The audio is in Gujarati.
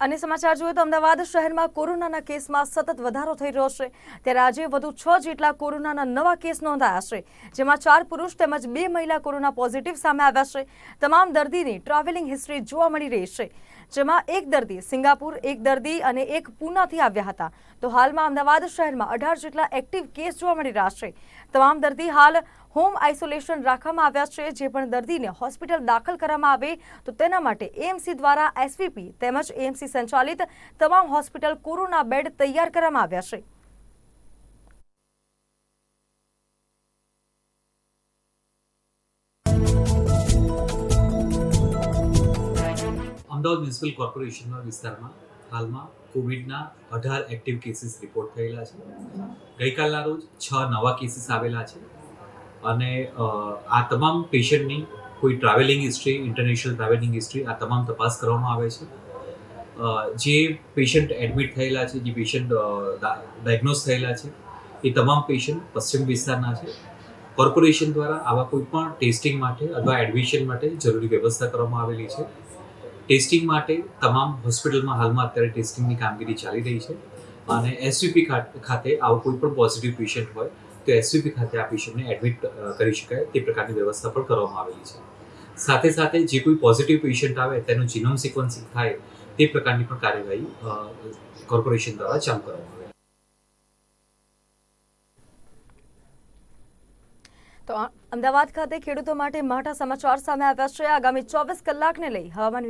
અને સમાચાર જોઈએ તો અમદાવાદ શહેરમાં કોરોનાના કેસમાં સતત વધારો થઈ રહ્યો છે. ત્યારે આજે વધુ છ જેટલા કોરોનાના નવા કેસ નોંધાયા છે. જેમાં ચાર પુરુષ તેમજ બે મહિલા કોરોના પોઝિટિવ સામે આવ્યા છે. તમામ દર્દીની ટ્રાવેલિંગ હિસ્ટ્રી જોવા મળી રહી છે. જેમાં એક દર્દી સિંગાપુર, એક દર્દી અને એક પૂનાથી આવ્યા હતા. તો હાલમાં અમદાવાદ શહેરમાં અઢાર જેટલા એક્ટિવ કેસ જોવા મળી રહ્યા છે. તમામ દર્દી હાલ હોમ આઇસોલેશન રાખવામાં આવ્યા છે, જે પણ દર્દીને હોસ્પિટલ દાખલ કરવામાં આવે તો તેના માટે એએમસી દ્વારા એસવીપી તેમજ એએમસી સંચાલિત તમામ હોસ્પિટલ કોરોના બેડ તૈયાર કરવામાં આવ્યા છે. અમદાવાદ મ્યુનિસિપલ કોર્પોરેશનના વિસ્તારમાં હાલમાં કોવિડના અઢાર એક્ટિવ કેસીસ રિપોર્ટ થયેલા છે. ગઈકાલના રોજ છ નવા કેસીસ આવેલા છે. અને આ તમામ પેશન્ટની કોઈ travelling history international travelling history આ તમામ તપાસ કરવામાં આવે છે. જે પેશન્ટ એડમિટ થયેલા છે, જે પેશન્ટ ડાયગ્નોઝ થયેલા છે, એ તમામ પેશન્ટ પશ્ચિમ વિસ્તારના છે. કોર્પોરેશન દ્વારા આવા કોઈ પણ ટેસ્ટિંગ માટે અથવા એડમિશન માટે જરૂરી વ્યવસ્થા કરવામાં આવેલી છે. ટેસ્ટિંગ માટે તમામ હોસ્પિટલમાં હાલમાં અત્યારે ટેસ્ટિંગની કામગીરી ચાલી રહી છે. અને એસયુપી ખાતે આવો કોઈ પણ પોઝિટિવ પેશન્ટ હોય, તો એસયુપી ખાતે આ પેશન્ટને એડમિટ કરી શકાય. તે પ્રકારની વ્યવસ્થા પણ કરવામાં આવેલી છે. સાથે સાથે જે કોઈ પોઝિટિવ પેશન્ટ આવે, તેનું જીનોમ સિક્વન્સિંગ થાય, તે પ્રકારની પણ કાર્યવાહી કોર્પોરેશન દ્વારા ચાલુ કરવામાં આવે. તો અમદાવાદ ખાતે ખેડૂતો માટે મોટા સમાચાર સામે આવ્યા છે. આગામી ચોવીસ કલાકને લઈ હવામાન